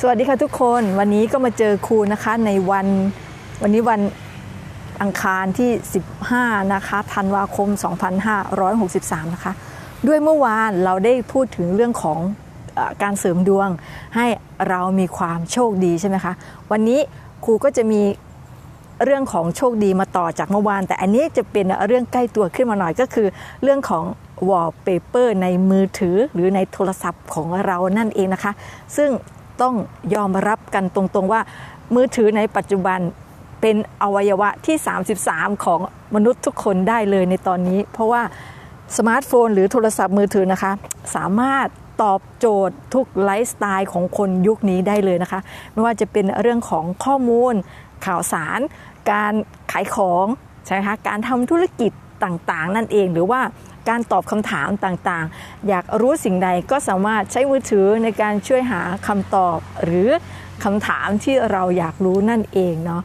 สวัสดีค่ะทุกคนวันนี้ก็มาเจอครูนะคะในวันวันนี้วันอังคารที่ 15 นะคะธันวาคม 2563 นะคะ ด้วยเมื่อวานเราได้พูดถึงเรื่องของอการเสริมดวง ให้เรามีความโชคดีใช่ไหมคะ วันนี้ครูก็จะมีเรื่องของโชคดีมาต่อจากเมื่อวาน แต่อันนี้จะเป็นเรื่องใกล้ตัวขึ้นมาหน่อยก็คือเรื่องของ wallpaper ในมือถือหรือในโทรศัพท์ของเรานั่นเองนะคะ ซึ่งต้องยอมรับกันตรงๆว่า มือถือในปัจจุบันเป็นอวัยวะที่ 33 ของมนุษย์ทุกคนได้เลยในตอนนี้ เพราะว่าสมาร์ทโฟนหรือโทรศัพท์มือถือนะคะ สามารถตอบโจทย์ทุกไลฟ์สไตล์ของคนยุคนี้ได้เลยนะคะ ไม่ว่าจะเป็นเรื่องของข้อมูล ข่าวสาร การขายของใช่ไหมคะการทำธุรกิจต่างๆ นั่นเองหรือว่า การตอบคำถามต่างๆ อยากรู้สิ่งใดก็สามารถใช้มือถือในการช่วยหาคำตอบ หรือคำถามที่เราอยากรู้นั่นเองเนาะ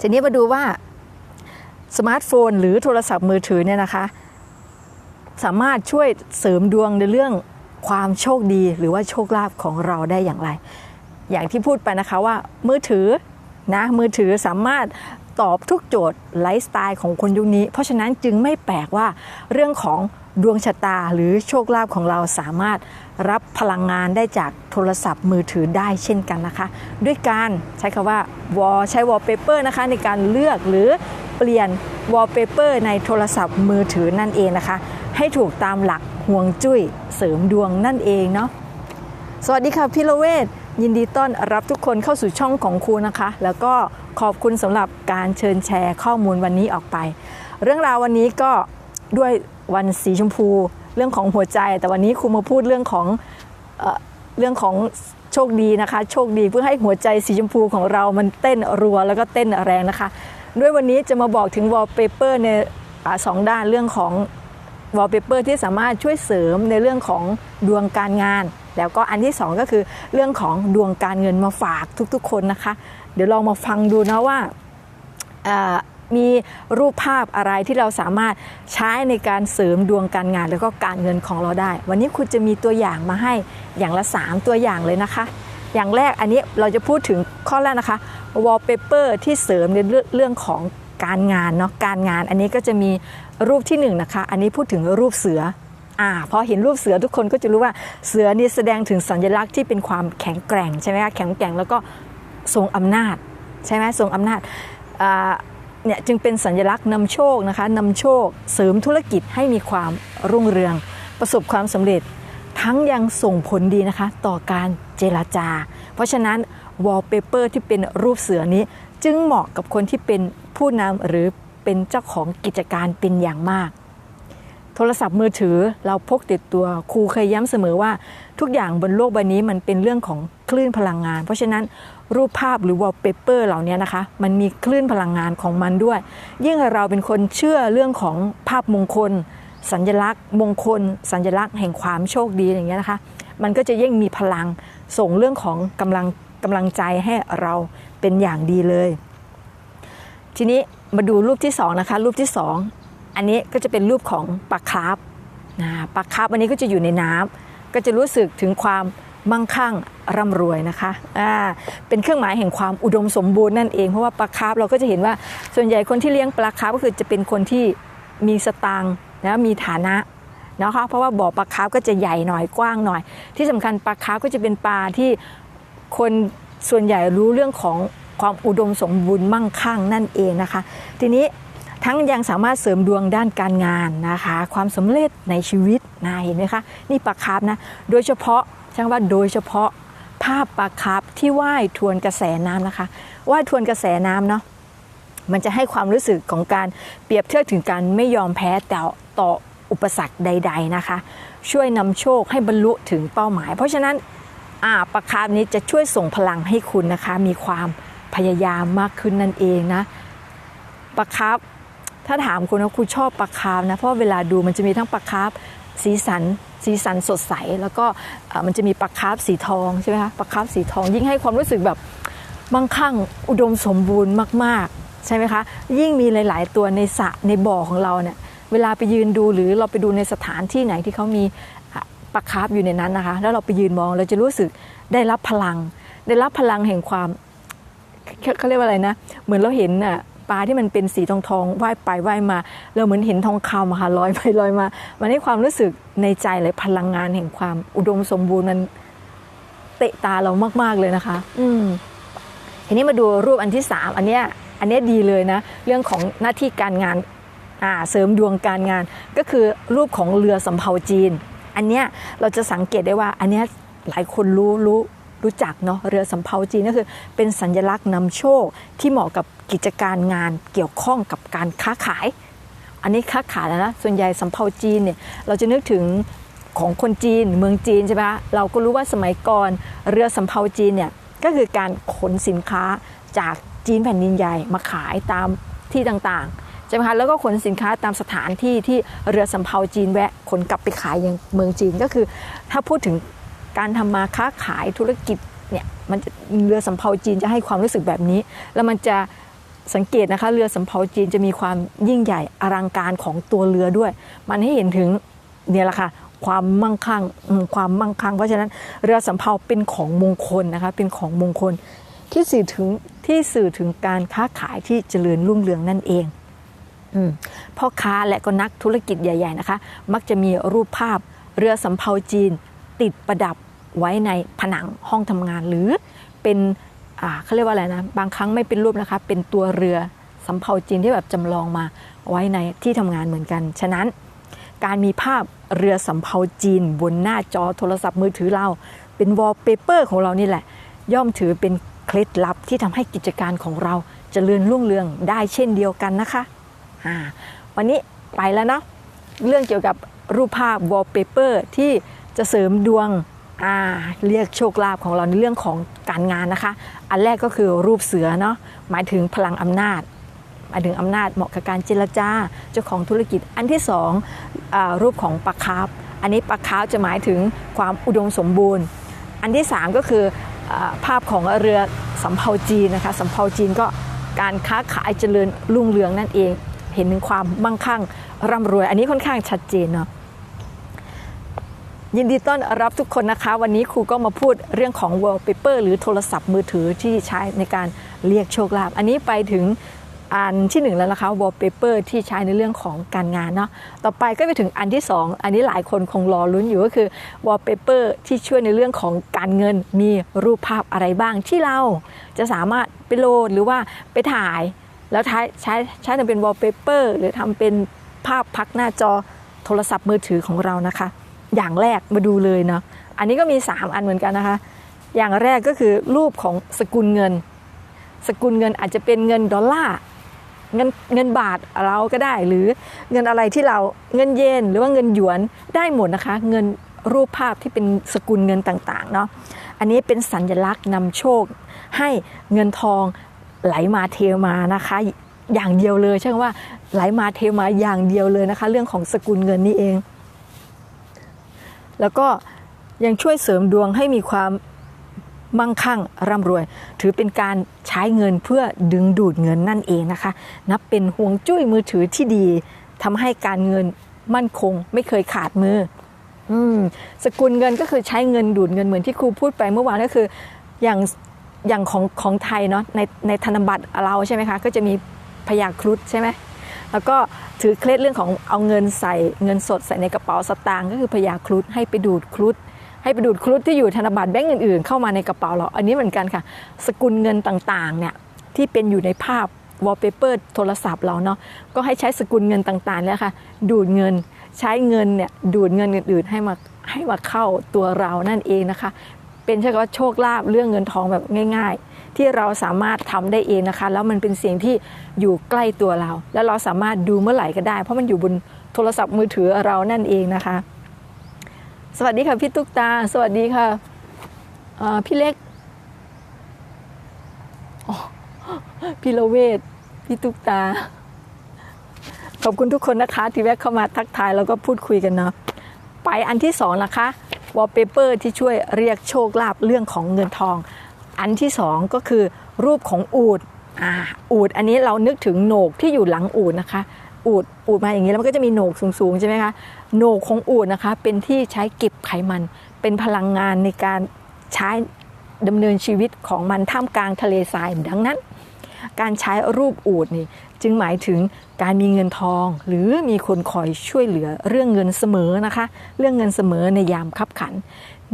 ทีนี้มาดูว่าสมาร์ทโฟน หรือโทรศัพท์มือถือเนี่ยนะคะ สามารถช่วยเสริมดวงในเรื่องความโชคดีหรือว่าโชคลาภของเราได้อย่างไร อย่างที่พูดไปนะคะว่ามือถือนะมือถือสามารถ ตอบทุกโจทย์ไลฟ์สไตล์ของคนยุคนี้ เพราะฉะนั้นจึงไม่แปลกว่าเรื่องของดวงชะตาหรือโชคลาภของเราสามารถรับพลังงานได้จากโทรศัพท์มือถือได้เช่นกันนะคะ ด้วยการใช้คำว่าวอใช้วอลเปเปอร์นะคะในการเลือกหรือเปลี่ยนวอลเปเปอร์ในโทรศัพท์มือถือนั่นเองนะคะ ให้ถูกตามหลักห่วงจุ้ยเสริมดวงนั่นเองเนาะสวัสดีค่ะพี่ลเวศยินดีต้อนรับทุกคนเข้าสู่ช่องของครูนะคะ แล้วก็ ขอบคุณสำหรับการเชิญแชร์ข้อมูลวันนี้ออกไป เรื่องราววันนี้ก็ด้วยวันสีชมพู เรื่องของหัวใจ แต่วันนี้ครูมาพูดเรื่องของเอเรื่องของโชคดีนะคะ โชคดีเพื่อให้หัวใจสีชมพูของเรามันเต้นรัวแล้วก็เต้นแรงนะคะ ด้วยวันนี้จะมาบอกถึงวอลเปเปอร์ในอสองด้านเรื่องของวอลเปเปอร์ที่สามารถช่วยเสริมในเรื่องของดวงการงาน แล้วก็อันที่ 2 ก็คือเรื่องของดวงการเงินมาฝากทุกๆ คนนะคะ เดี๋ยวลองมาฟังดูนะว่ามีรูปภาพอะไรที่เราสามารถใช้ในการเสริมดวงการงาน แล้วก็การเงินของเราได้ วันนี้คุณจะมีตัวอย่างมาให้อย่างละ 3 ตัวอย่างเลยนะคะ อย่างแรกอันนี้เราจะพูดถึงข้อแรกนะคะ wallpaper ที่เสริมในเรื่องเรื่องของการงานเนาะการงานอันนี้ก็จะมีรูปที่หนึ่งนะคะอันนี้พูดถึงรูปเสืออ่าพอเห็นรูปเสือทุกคนก็จะรู้ว่าเสือนี่แสดงถึงสัญลักษณ์ที่เป็นความแข็งแกร่งใช่ไหมคะแข็งแกร่งแล้วก็ ทรงอำนาจใช่ไหมทรงอำนาจเนี่ยจึงเป็นสัญลักษณ์นำโชคนะคะนำโชคเสริมธุรกิจให้มีความรุ่งเรือง ประสบความสำเร็จทั้งยังส่งผลดีนะคะต่อการเจรจา เพราะฉะนั้นวอลเปเปอร์ที่เป็นรูปเสือนี้ จึงเหมาะกับคนที่เป็นผู้นำหรือเป็นเจ้าของกิจการเป็นอย่างมาก โทรศัพท์มือถือเราพกติดตัวครูเคยย้ำเสมอว่า ทุกอย่างบนโลกใบนี้มันเป็นเรื่องของคลื่นพลังงาน เพราะฉะนั้นรูปภาพหรือวอลเปเปอร์เหล่านี้นะคะ มันมีคลื่นพลังงานของมันด้วย ยิ่งเราเป็นคนเชื่อเรื่องของภาพมงคล สัญลักษณ์ มงคล สัญลักษณ์แห่งความโชคดีอย่างเงี้ยนะคะ มันก็จะยิ่งมีพลังส่งเรื่องของกำลังกำลังใจให้เราเป็นอย่างดีเลย ทีนี้มาดูรูปที่สองนะคะรูปที่ส อันนี้ก็จะเป็นรูปของปลาคาร์ฟนะปลาคาร์ฟอันนี้ก็จะอยู่ในน้ำก็จะรู้สึกถึงความมั่งคั่งร่ำรวยนะคะอ่าเป็นเครื่องหมายแห่งความอุดมสมบูรณ์นั่นเองเพราะว่าปลาคาร์ฟเราก็จะเห็นว่าส่วนใหญ่คนที่เลี้ยงปลาคาร์ฟก็คือจะเป็นคนที่มีสตางค์นะมีฐานะนะคะเพราะว่าบ่อปลาคาร์ฟก็จะใหญ่หน่อยกว้างหน่อย ที่สำคัญปลาคาร์ฟก็จะเป็นปลาที่คนส่วนใหญ่รู้เรื่องของความอุดมสมบูรณ์มั่งคั่งนั่นเองนะคะ ทีนี้ ทั้งยังสามารถเสริมดวงด้านการงานนะคะ ความสำเร็จในชีวิตนะเห็นไหมคะ นี่ปลาคาร์ฟนะ โดยเฉพาะช่างว่าโดยเฉพาะภาพปลาคาร์ฟที่ว่ายทวนกระแสน้ำนะคะว่ายทวนกระแสน้ำเนาะมันจะให้ความรู้สึกของการเปรียบเทียบถึงการไม่ยอมแพ้แต่ต่ออุปสรรคใด ๆนะคะ ช่วยนำโชคให้บรรลุถึงเป้าหมาย เพราะฉะนั้นอาปลาคาร์นี้จะช่วยส่งพลังให้คุณนะคะ มีความพยายามมากขึ้นนั่นเองนะปลาคาร์ ถ้าถามคุณว่าคุณชอบปลาคาร์ฟนะ เพราะเวลาดูมันจะมีทั้งปลาคาร์ฟสีสัน สีสันสดใส แล้วก็มันจะมีปลาคาร์ฟสีทองใช่ไหมคะปลาคาร์ฟสีทองยิ่งให้ความรู้สึกแบบมั่งคั่งอุดมสมบูรณ์มาก ๆ ใช่ไหมคะ ยิ่งมีหลาย ๆ ตัวในสระในบ่อของเราเนี่ยเวลาไปยืนดูหรือเราไปดูในสถานที่ไหนที่เขามีอะปลาคาร์ฟอยู่ในนั้นนะคะ แล้วเราไปยืนมองเราจะรู้สึกได้รับพลัง ได้รับพลังแห่งความเขาเขาเรียกว่าอะไรนะ เหมือนเราเห็นน่ะ ลาที่มันเป็นสีทองทองๆว่ายไปว่ายมา เราเหมือนเห็นทองคำอะค่ะลอยไปลอยมา มันให้ความรู้สึกในใจเลยพลังงานแห่งความอุดมสมบูรณ์มันเตะตาเรามากๆเลยนะคะ อืมทีนี้มาดูรูปอันที่สามอันเนี้ยอันเนี้ยดีเลยนะ เรื่องของหน้าที่การงานอ่าเสริมดวงการงาน ก็คือรูปของเรือสำเภาจีน อันเนี้ยเราจะสังเกตได้ว่าอันเนี้ยหลายคนรู้รู้ รู้จักเนาะเรือสำเภาจีนก็คือ เป็นสัญลักษณ์นำโชคที่เหมาะกับกิจการงานเกี่ยวข้องกับการค้าขาย อันนี้ค้าขายแล้วนะส่วนใหญ่สำเภาจีนเนี่ยเราจะนึกถึงของคนจีนเมืองจีนใช่ไหมคะเราก็รู้ว่าสมัยก่อนเรือสำเภาจีนเนี่ยก็คือการขนสินค้าจากจีนแผ่นดินใหญ่มาขายตามที่ต่างๆใช่ไหมคะแล้วก็ขนสินค้าตามสถานที่ที่เรือสำเภาจีนแวะขนกลับไปขายย่างเมืองจีนก็คือ ถ้าพูดถึง การทำมาค้าขายธุรกิจเนี่ยมันจะเรือสำเภาจีนจะให้ความรู้สึกแบบนี้ แล้วมันจะสังเกตนะคะเรือสำเภาจีนจะมีความยิ่งใหญ่อลังการของตัวเรือด้วย มันให้เห็นถึงเนี่ยแหละค่ะความมั่งคั่งความมั่งคั่งเพราะฉะนั้นเรือสำเภาเป็นของมงคลนะคะเป็นของมงคล ที่สื่อถึงที่สื่อถึงการค้าขายที่เจริญรุ่งเรืองนั่นเองอพ่อค้าและก็นักธุรกิจใหญ่ ๆนะคะ มักจะมีรูปภาพเรือสำเภาจีน ติดประดับไว้ในผนังห้องทำงาน หรือเป็นเขาเรียกว่าอะไรนะบางครั้งไม่เป็นรูปนะคะ เป็นตัวเรือสำเภาจีนที่แบบจำลองมาไว้ในที่ทำงานเหมือนกัน ฉะนั้น การมีภาพเรือสำเภาจีน บนหน้าจอโทรศัพท์มือถือเรา เป็นวอลเปเปอร์ของเรานี่แหละ ย่อมถือเป็นเคล็ดลับที่ทำให้กิจการของเราจเจริญรุ่งเรืองได้เช่นเดียวกันนะคะวันนี้ไปแล้วเนาะเรื่องเกี่ยวกับรูปภาพวอลเปเปอร์ที่ จะเสริมดวงเรียกโชคลาภของเราในเรื่องของการงานนะคะ อันแรกก็คือรูปเสือเนาะหมายถึงพลังอำนาจหมายถึงอำนาจเหมาะกับการเจรจาเจ้าของธุรกิจ อันที่สองอรูปของปลาคาร์ฟอันนี้ปลาคาร์ฟจะหมายถึงความอุดมสมบูรณ์ อันที่สามก็คืออภาพของเรือสำเภาจีนนะคะสำเภาจีนก็การค้าขายเจริญรุ่งเรืองนั่นเอง เห็นถึงความมั่งคั่งร่ำรวย อันนี้ค่อนข้างชัดเจนเนาะ ยินดีต้อนรับทุกคนนะคะ วันนี้ครูก็มาพูดเรื่องของ wallpaper หรือโทรศัพท์มือถือที่ใช้ในการเรียกโชคลาภอันนี้ไปถึงอันที่หนึ่งแล้วนะคะ wallpaper ที่ใช้ในเรื่องของการงานเนาะต่อไปก็ไปถึงอันที่สองอันนี้หลายคนคงรอลุ้นอยู่ก็คือ wallpaper ที่ช่วยในเรื่องของการเงินมีรูปภาพอะไรบ้างที่เราจะสามารถไปโหลดหรือว่าไปถ่าย แล้วใช้ใช้ใช้ทำเป็น wallpaper หรือทำเป็นภาพพักหน้าจอโทรศัพท์มือถือของเรานะคะ อย่างแรกมาดูเลยเนาะอันนี้ก็มี 3 อันเหมือนกันนะคะ อย่างแรกก็คือรูปของสกุลเงิน สกุลเงินอาจจะเป็นเงินดอลลาร์เงินเงินบาทเราก็ได้หรือเงินอะไรที่เราเงินเยนหรือว่าเงินหยวนได้หมดนะคะ เงินรูปภาพที่เป็นสกุลเงินต่างๆเนาะอันนี้เป็นสัญลักษณ์นำโชค ให้เงินทองไหลมาเทมานะคะ อย่างเดียวเลยใช่ไหมว่าไหลมาเทมาอย่างเดียวเลยนะคะ เรื่องของสกุลเงินนี่เอง แล้วก็ยังช่วยเสริมดวงให้มีความมั่งคั่งร่ำรวย ถือเป็นการใช้เงินเพื่อดึงดูดเงินนั่นเองนะคะ นับเป็นห่วงจุ้ยมือถือที่ดีทำให้การเงินมั่นคงไม่เคยขาดมืออืมสกุลเงินก็คือใช้เงินดูดเงินเหมือนที่ครูพูดไปเมื่อวานก็คืออย่างอย่างของของไทยเนาะในในธนบัตรเราใช่ไหมคะ ก็จะมีพยาครุฑใช่ไหม แล้วก็ถือเคล็ดเรื่องของเอาเงินใส่เงินสดใส่ในกระเป๋าสตางค์ก็คือพยาครุฑให้ไปดูดครุฑให้ไปดูดครุฑที่อยู่ธนบัตรแบงก์อื่นๆ เข้ามาในกระเป๋าเรา อันนี้เหมือนกันค่ะ สกุลเงินต่างๆเนี่ยที่เป็นอยู่ในภาพวอลเปเปอร์โทรศัพท์เราเนาะก็ให้ใช้สกุลเงินต่างๆเนี่ยค่ะดูดเงินใช้เงินเนี่ยดูดเงินอื่นๆ ให้มาให้มาเข้าตัวเรานั่นเองนะคะ เป็นใช่ว่าโชคลาภเรื่องเงินทองแบบง่าย ๆ ที่เราสามารถทำได้เองนะคะ แล้วมันเป็นเสิ่งที่อยู่ใกล้ตัวเรา แล้วเราสามารถดูเมื่อไหร่ก็ได้ เพราะมันอยู่บนโทรศัพท์มือถือเรานั่นเองนะคะ สวัสดีค่ะพี่ตุ๊กตา สวัสดีค่ะพี่เล็กอ๋อพี่ละเวทพี่ตุ๊กตา ขอบคุณทุกคนนะคะ ที่แวะเข้ามาทักทายแล้วก็พูดคุยกันเนาะไปอันที่สองนะคะวอลเปเปอร์ที่ช่วยเรียกโชคลาภเรื่องของเงินทอง อันที่สองก็คือรูปของอูดอ่าอูดอันนี้เรานึกถึงโหนกที่อยู่หลังอูดนะคะ อูดอูดมาอย่างนี้แล้วมันก็จะมีโหนกสูงๆใช่ไหมคะโหนกของอูดนะคะ เป็นที่ใช้เก็บไขมัน เป็นพลังงานในการใช้ดำเนินชีวิตของมันท่ามกลางทะเลทรายดังนั้น การใช้รูปอูดนี่จึงหมายถึงการมีเงินทอง หรือมีคนคอยช่วยเหลือเรื่องเงินเสมอนะคะ เรื่องเงินเสมอในยามคับขัน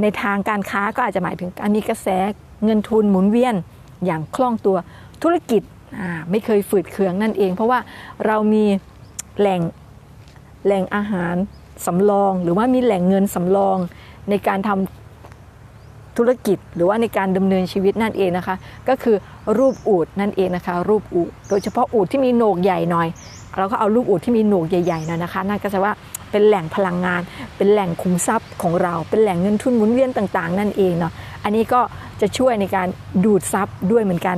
ในทางการค้าก็อาจจะหมายถึงการมีกระแสเงินทุนหมุนเวียนอย่างคล่องตัวธุรกิจไม่เคยฝืดเคืองนั่นเอง เพราะว่าเรามีแหล่งแหล่งอาหารสำรอง หรือว่ามีแหล่งเงินสำรองในการทำธุรกิจหรือว่าในการดำเนินชีวิตนั่นเองนะคะ ก็คือรูปอูดนั่นเองนะคะ รูปอูดโดยเฉพาะอูดที่มีโหนกใหญ่หน่อยเราก็เอารูปอูดที่มีโหนกใหญ่ๆหน่อยนะคะ นั่นก็จะว่า เป็นแหล่งพลังงาน เป็นแหล่งคุมทรัพย์ของเรา เป็นแหล่งเงินทุนหมุนเวียนต่างๆ นั่นเองเนาะ อันนี้ก็จะช่วยในการดูดทรัพย์ด้วยเหมือนกัน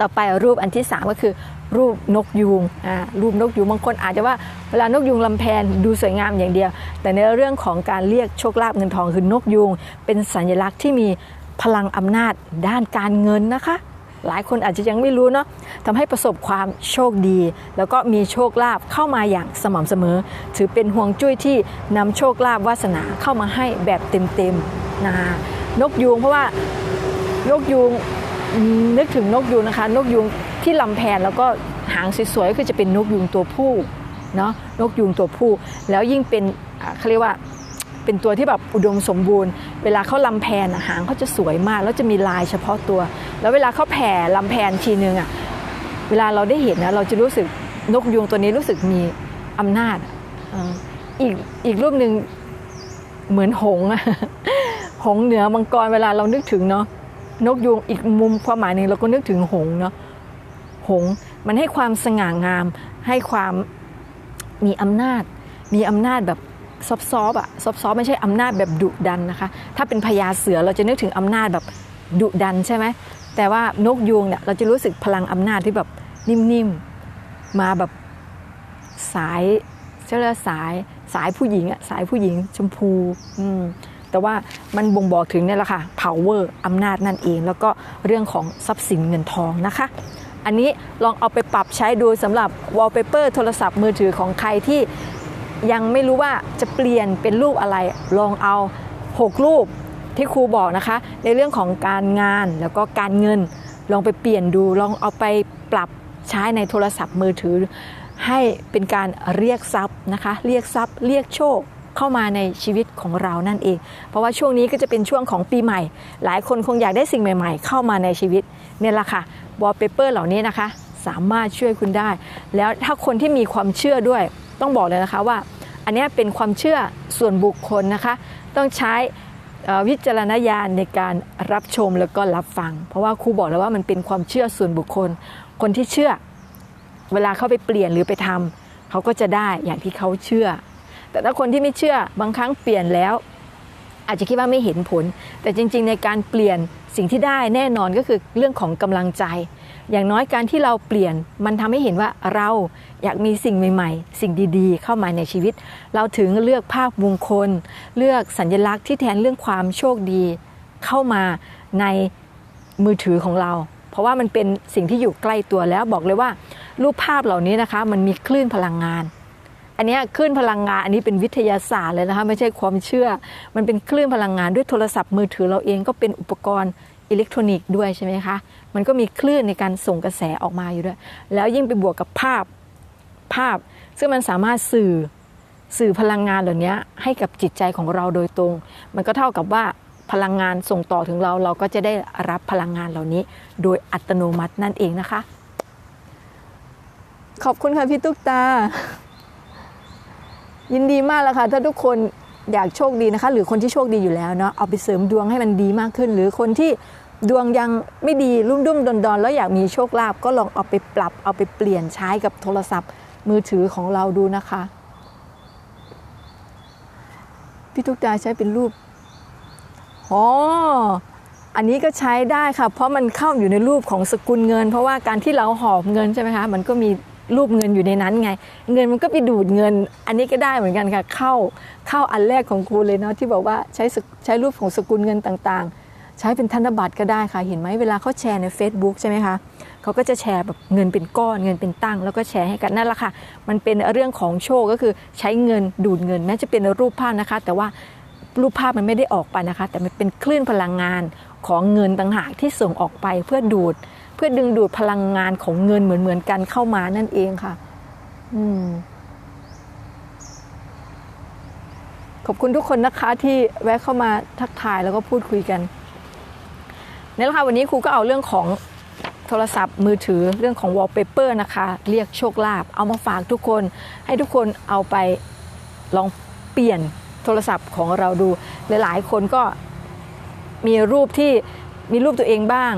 ต่อไปรูปอันที่ 3 ก็คือ รูปนกยูงอ่ารูปนกยูงบางคนอาจจะว่าเวลานกยูงลำแพนดูสวยงามอย่างเดียว แต่ในเรื่องของการเรียกโชคลาภเงินทองคือนกยูงเป็นสัญลักษณ์ที่มีพลังอำนาจด้านการเงินนะคะ หลายคนอาจจะยังไม่รู้เนาะทำให้ประสบความโชคดี แล้วก็มีโชคลาภเข้ามาอย่างสม่ำเสมอ ถือเป็นห่วงจุ้ยที่นำโชคลาภวาสนาเข้ามาให้แบบเต็มๆนะนกยูงเพราะว่านกยูงนึกถึงนกยูงนะคะ นกยูงที่ลำแพนแล้วก็หางสวยๆก็คือจะเป็นนกยูงตัวผู้เนาะนกยูงตัวผู้ แล้วยิ่งเป็นเขาเรียกว่า เป็นตัวที่แบบอุดมสมบูรณ์ เวลาเขาลำแพนหางเขาจะสวยมาก แล้วจะมีลายเฉพาะตัว แล้วเวลาเขาแผ่ลำแพนทีนึงอะเวลาเราได้เห็นนะเราจะรู้สึกนกยูงตัวนี้รู้สึกมีอำนาจอีกอีกรูปหนึ่งเหมือนหงอะหงเหนือมังกรเวลาเรานึกถึงเนาะนกยูงอีกมุมความหมายหนึ่งเราก็นึกถึงหงเนาะหงมันให้ความสง่างาม ให้ความมีอำนาจ มีอำนาจแบบ ซอฟต์ๆอะซอฟต์ๆไม่ใช่อำนาจแบบดุดันนะคะ ถ้าเป็นพญาเสือเราจะนึกถึงอำนาจแบบดุดันใช่ไหมแต่ว่านกยูงเนี่ยเราจะรู้สึกพลังอำนาจที่แบบนิ่มๆมาแบบสายเชื่อสายสายผู้หญิงอะสายผู้หญิงชมพูอืมแต่ว่ามันบ่งบอกถึงเนี่ยแหละค่ะ power อำนาจนั่นเอง แล้วก็เรื่องของทรัพย์สินเงินทองนะคะ อันนี้ลองเอาไปปรับใช้ดูสำหรับ wallpaper โทรศัพท์มือถือของใครที่ ยังไม่รู้ว่าจะเปลี่ยนเป็นรูปอะไร ลองเอา 6 รูปที่ครูบอกนะคะ ในเรื่องของการงานแล้วก็การเงิน ลองไปเปลี่ยนดู ลองเอาไปปรับใช้ในโทรศัพท์มือถือ ให้เป็นการเรียกทรัพย์นะคะ เรียกทรัพย์ เรียกโชคเข้ามาในชีวิตของเรานั่นเอง เพราะว่าช่วงนี้ก็จะเป็นช่วงของปีใหม่ หลายคนคงอยากได้สิ่งใหม่ ๆ เข้ามาในชีวิตเนี่ยแหละค่ะวอลเปเปอร์เหล่านี้นะคะ สามารถช่วยคุณได้ แล้วถ้าคนที่มีความเชื่อด้วย ต้องบอกเลยนะคะว่า อันนี้เป็นความเชื่อส่วนบุคคลนะคะ ต้องใช้วิจารณญาณในการรับชมแล้วก็รับฟัง เพราะว่าครูบอกแล้วว่ามันเป็นความเชื่อส่วนบุคคล คนที่เชื่อ เวลาเขาไปเปลี่ยนหรือไปทำเขาก็จะได้อย่างที่เขาเชื่อ แต่ถ้าคนที่ไม่เชื่อบางครั้งเปลี่ยนแล้ว อาจจะคิดว่าไม่เห็นผล แต่จริง ๆ ในการเปลี่ยนสิ่งที่ได้แน่นอนก็คือเรื่องของกำลังใจ อย่างน้อยการที่เราเปลี่ยนมันทำให้เห็นว่าเราอยากมีสิ่งใหม่ๆ สิ่งดีๆ เข้ามาในชีวิต เราถึงเลือกภาพมงคล เลือกสัญลักษณ์ที่แทนเรื่องความโชคดี เข้ามาในมือถือของเรา เพราะว่ามันเป็นสิ่งที่อยู่ใกล้ตัวแล้วบอกเลยว่า รูปภาพเหล่านี้นะคะมันมีคลื่นพลังงาน อันนี้คลื่นพลังงานอันนี้เป็นวิทยาศาสตร์เลยนะคะไม่ใช่ความเชื่อ มันเป็นคลื่นพลังงานด้วยโทรศัพท์มือถือเราเองก็เป็นอุปกรณ์ อิเล็กทรอนิกส์ด้วยใช่ไหมคะ มันก็มีคลื่นในการส่งกระแสออกมาอยู่ด้วย แล้วยิ่งไปบวกกับภาพภาพ ซึ่งมันสามารถสื่อสื่อพลังงานเหล่านี้ให้กับจิตใจของเราโดยตรง มันก็เท่ากับว่าพลังงานส่งต่อถึงเราเราก็จะได้รับพลังงานเหล่านี้ โดยอัตโนมัตินั่นเองนะคะ ขอบคุณค่ะพี่ตุ๊กตา ยินดีมากแล้วค่ะถ้าทุกคน อยากโชคดีนะคะ หรือคนที่โชคดีอยู่แล้วเนาะเอาไปเสริมดวงให้มันดีมากขึ้น หรือคนที่ดวงยังไม่ดีรุ่มรุ่มดอนดอนแล้วอยากมีโชคลาภก็ลองเอาไปปรับเอาไปเปลี่ยนใช้กับโทรศัพท์ มือถือของเราดูนะคะพี่ทุกตาใช้เป็นรูปอ๋ออันนี้ก็ใช้ได้ค่ะ เพราะมันเข้าอยู่ในรูปของสกุลเงิน เพราะว่าการที่เราหอบเงินใช่ไหมคะ มันก็มี รูปเงินอยู่ในนั้นไง เงินมันก็ไปดูดเงิน อันนี้ก็ได้เหมือนกันค่ะ เข้าเข้าอันแรกของครูเลยเนาะที่บอกว่าใช้ใช้รูปของสกุลเงินต่างๆ ใช้เป็นธนบัตรก็ได้ค่ะ เห็นไหมเวลาเขาแชร์ใน Facebook ใช่ไหมคะเขาก็จะแชร์แบบเงินเป็นก้อนเงินเป็นตั้ง แล้วก็แชร์ให้กันนั่นแหละค่ะ มันเป็นเรื่องของโชคก็คือใช้เงินดูดเงินแม้จะเป็นรูปภาพนะคะ แต่ว่ารูปภาพมันไม่ได้ออกไปนะคะ แต่มันเป็นคลื่นพลังงานของเงินต่างหากที่ส่งออกไปเพื่อดูด เพื่อดึงดูดพลังงานของเงินเหมือนเหมือนๆกันเข้ามานั่นเองค่ะ อืมขอบคุณทุกคนนะคะที่แวะเข้ามาทักทายแล้วก็พูดคุยกันนี่แหละค่ะวันนี้ครูก็เอาเรื่องของโทรศัพท์มือถือเรื่องของ wallpaper นะคะ เรียกโชคลาภเอามาฝากทุกคน ให้ทุกคนเอาไปลองเปลี่ยนโทรศัพท์ของเราดู หลายๆ คนก็มีรูปที่มีรูปตัวเองบ้าง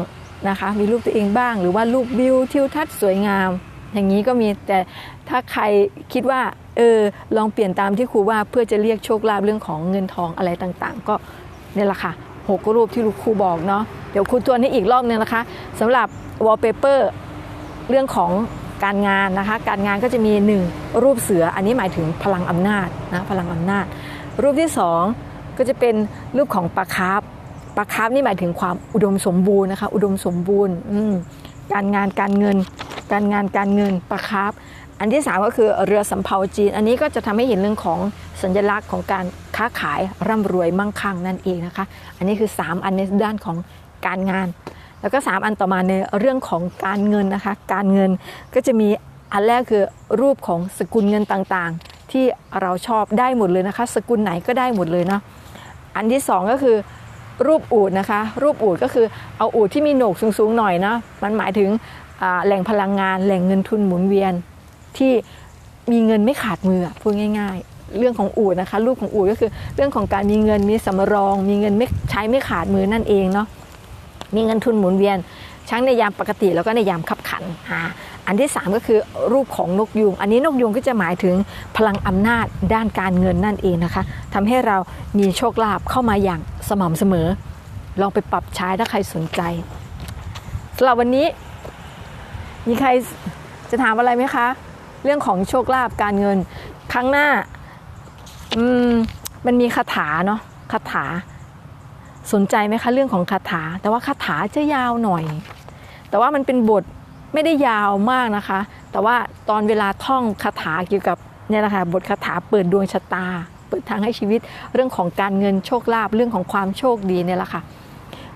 นะคะ มีรูปตัวเองบ้าง หรือว่ารูปวิวทิวทัศน์สวยงาม อย่างนี้ก็มีแต่ถ้าใครคิดว่าเออลองเปลี่ยนตามที่ครูว่าเพื่อจะเรียกโชคลาภเรื่องของเงินทองอะไรต่างๆ ก็นี่แหละค่ะหกรูปที่ครูบอกเนาะเดี๋ยวครูทวนให้อีกรอบนึงนะคะสำหรับ wallpaper เรื่องของการงานนะคะ การงานก็จะมี 1 รูปเสืออันนี้หมายถึงพลังอำนาจนะพลังอำนาจ รูปที่ 2 ก็จะเป็นรูปของปลาคาร์ฟ ปลาคาร์ฟนี่หมายถึงความอุดมสมบูรณ์นะคะ อุดมสมบูรณ์การงานการเงิน การงานการเงินปลาคาร์ฟอันที่ 3 ก็คือเรือสำเภาจีน อันนี้ก็จะทำให้เห็นเรื่องของสัญลักษณ์ของการค้าขายร่ำรวยมั่งคั่งนั่นเองนะคะ อันนี้คือ 3 อันในด้านของการงาน แล้วก็ 3 อันต่อมาในเรื่องของการเงินนะคะ การเงินก็จะมีอันแรกคือรูปของสกุลเงินต่างๆ ที่เราชอบได้หมดเลยนะคะ สกุลไหนก็ได้หมดเลยเนาะอันที่ 2 ก็คือ รูปอูดนะคะ รูปอูดก็คือเอาอูดที่มีโหนกสูงๆหน่อยนะมันหมายถึงแหล่งพลังงานแหล่งเงินทุนหมุนเวียน ที่มีเงินไม่ขาดมือพูดง่าย ๆ เรื่องของอูดนะคะ รูปของอูดก็คือเรื่องของการมีเงินมีสำรอง มีเงินไม่ใช้ไม่ขาดมือนั่นเองเนาะมีเงินทุนหมุนเวียน ทั้งในยามปกติแล้วก็ในยามขับขันอ่าอันที่ 3 ก็คือรูปของนกยูงอันนี้นกยูงก็จะหมายถึงพลังอำนาจด้านการเงินนั่นเองนะคะทำให้เรามีโชคลาภเข้ามาอย่างสม่ำเสมอ ลองไปปรับใช้ถ้าใครสนใจสำหรับวันนี้ มีใครจะถามอะไรไหมคะ เรื่องของโชคลาภการเงิน ครั้งหน้าอืมมันมีคาถาเนาะคาถาสนใจไหมคะเรื่องของคาถา แต่ว่าคาถาจะยาวหน่อย แต่ว่ามันเป็นบทไม่ได้ยาวมากนะคะ แต่ว่าตอนเวลาท่องคาถาเกี่ยวกับเนี่ยนะคะบทคาถาเปิดดวงชะตา เปิดทางให้ชีวิตเรื่องของการเงินโชคลาภเรื่องของความโชคดีเนี่ยแหละค่ะ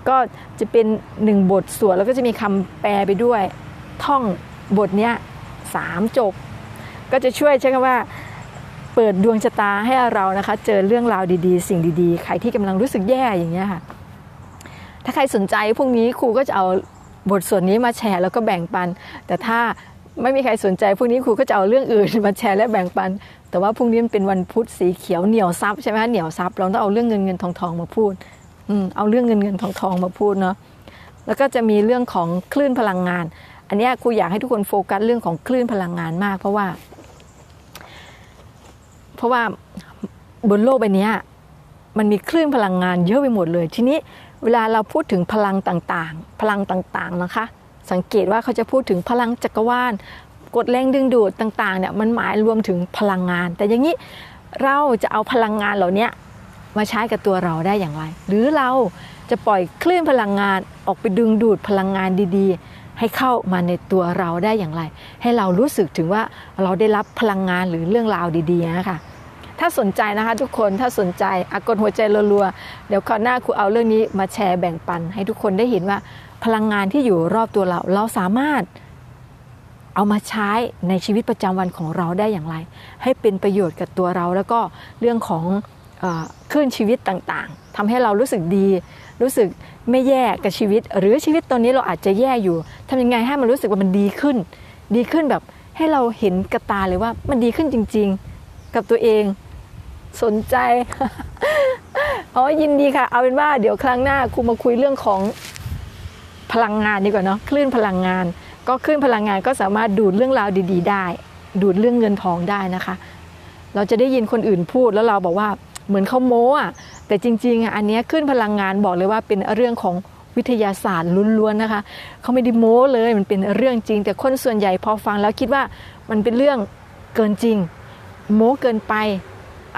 ก็จะเป็นหนึ่งบทสวดแล้วก็จะมีคำแปลไปด้วยท่องบทเนี้ยสามจบ ก็จะช่วยใช้คำว่าเปิดดวงชะตาให้เรานะคะ เจอเรื่องราวดีๆ สิ่งดีๆ ใครที่กำลังรู้สึกแย่อย่างเงี้ยค่ะถ้าใครสนใจพรุ่งนี้ครูก็จะเอา บทส่วนนี้มาแชร์แล้วก็แบ่งปัน แต่ถ้าไม่มีใครสนใจพรุ่งนี้ครูก็จะเอาเรื่องอื่นมาแชร์และแบ่งปัน แต่ว่าพรุ่งนี้มันเป็นวันพุธสีเขียวเหนียวซับใช่ไหมคะเหนียวซับเราต้องเอาเรื่องเงินเงินทองทองมาพูดอืมเอาเรื่องเงินเงินทองทองมาพูดเนาะแล้วก็จะมีเรื่องของคลื่นพลังงาน อันนี้ครูอยากให้ทุกคนโฟกัสเรื่องของคลื่นพลังงานมาก เพราะว่า เพราะว่าบนโลกใบนี้มันมีคลื่นพลังงานเยอะไปหมดเลย ทีนี้ เวลาเราพูดถึงพลังต่างๆ พลังต่างๆนะคะ สังเกตว่าเขาจะพูดถึงพลังจักรวาลกดแรงดึงดูดต่างๆเนี่ยมันหมายรวมถึงพลังงาน แต่อย่างนี้เราจะเอาพลังงานเหล่านี้มาใช้กับตัวเราได้อย่างไร หรือเราจะปล่อยคลื่นพลังงานออกไปดึงดูดพลังงานดีๆ ให้เข้ามาในตัวเราได้อย่างไร ให้เรารู้สึกถึงว่าเราได้รับพลังงานหรือเรื่องราวดีๆนะคะ ถ้าสนใจนะคะทุกคนถ้าสนใจอากดหัวใจรัวๆเดี๋ยวคราวหน้าครูเอาเรื่องนี้มาแชร์แบ่งปัน ให้ทุกคนได้เห็นว่าพลังงานที่อยู่รอบตัวเรา เราสามารถเอามาใช้ในชีวิตประจำวันของเราได้อย่างไร ให้เป็นประโยชน์กับตัวเรา แล้วก็เรื่องของคลื่นชีวิตต่างๆทำให้เรารู้สึกดี รู้สึกไม่แย่กับชีวิต หรือชีวิตตอนนี้เราอาจจะแย่อยู่ทำยังไงให้มันรู้สึกว่ามันดีขึ้น ดีขึ้นแบบให้เราเห็นกระตาเลยว่ามันดีขึ้นจริง ๆ กับตัวเอง สนใจอ๋อยินดีค่ะ เอาเป็นว่าเดี๋ยวครั้งหน้าครูมาคุยเรื่องของพลังงานดีกว่าเนาะคลื่นพลังงาน ก็คลื่นพลังงานก็สามารถดูดเรื่องราวดี ๆ ได้ ดูดเรื่องเงินทองได้นะคะ เราจะได้ยินคนอื่นพูดแล้วเราบอกว่าเหมือนเขาโม้อะแต่จริงๆอะอันนี้คลื่นพลังงานบอกเลยว่าเป็นเรื่องของวิทยาศาสตร์ล้วนๆนะคะเขาไม่ได้โม้เลยมันเป็นเรื่องจริง แต่คนส่วนใหญ่พอฟังแล้วคิดว่ามันเป็นเรื่องเกินจริง โม้เกินไป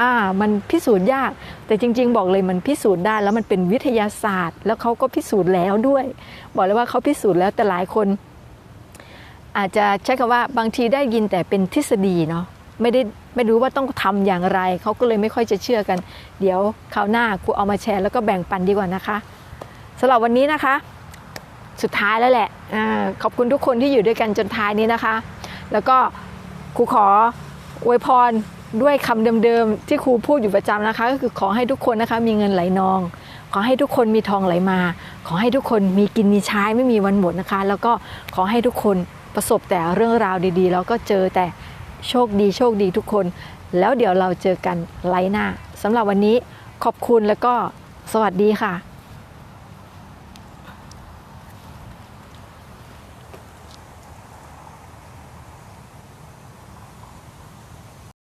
อ่ามันพิสูจน์ยาก แต่จริง ๆ บอกเลยมันพิสูจน์ได้แล้วมันเป็นวิทยาศาสตร์ แล้วเขาก็พิสูจน์แล้วด้วย บอกเลยว่าเขาพิสูจน์แล้วแต่หลายคน อาจจะใช้คำว่าบางทีได้ยินแต่เป็นทฤษฎีเนาะไม่ได้ไม่รู้ว่าต้องทำอย่างไร เขาก็เลยไม่ค่อยจะเชื่อกัน เดี๋ยวคราวหน้าครูเอามาแชร์แล้วก็แบ่งปันดีกว่านะคะสำหรับวันนี้นะคะ สุดท้ายแล้วแหละอขอบคุณทุกคนที่อยู่ด้วยกันจนท้ายนี้นะคะ แล้วก็ครูขออวยพร ด้วยคำเดิมๆที่ครูพูดอยู่ประจำนะคะ ก็คือขอให้ทุกคนนะคะมีเงินไหลนอง ขอให้ทุกคนมีทองไหลมา ขอให้ทุกคนมีกินมีใช้ไม่มีวันหมดนะคะ แล้วก็ขอให้ทุกคนประสบแต่เรื่องราวดีๆ แล้วก็เจอแต่โชคดีโชคดีทุกคน แล้วเดี๋ยวเราเจอกันไลฟ์หน้าสำหรับวันนี้ขอบคุณแล้วก็สวัสดีค่ะ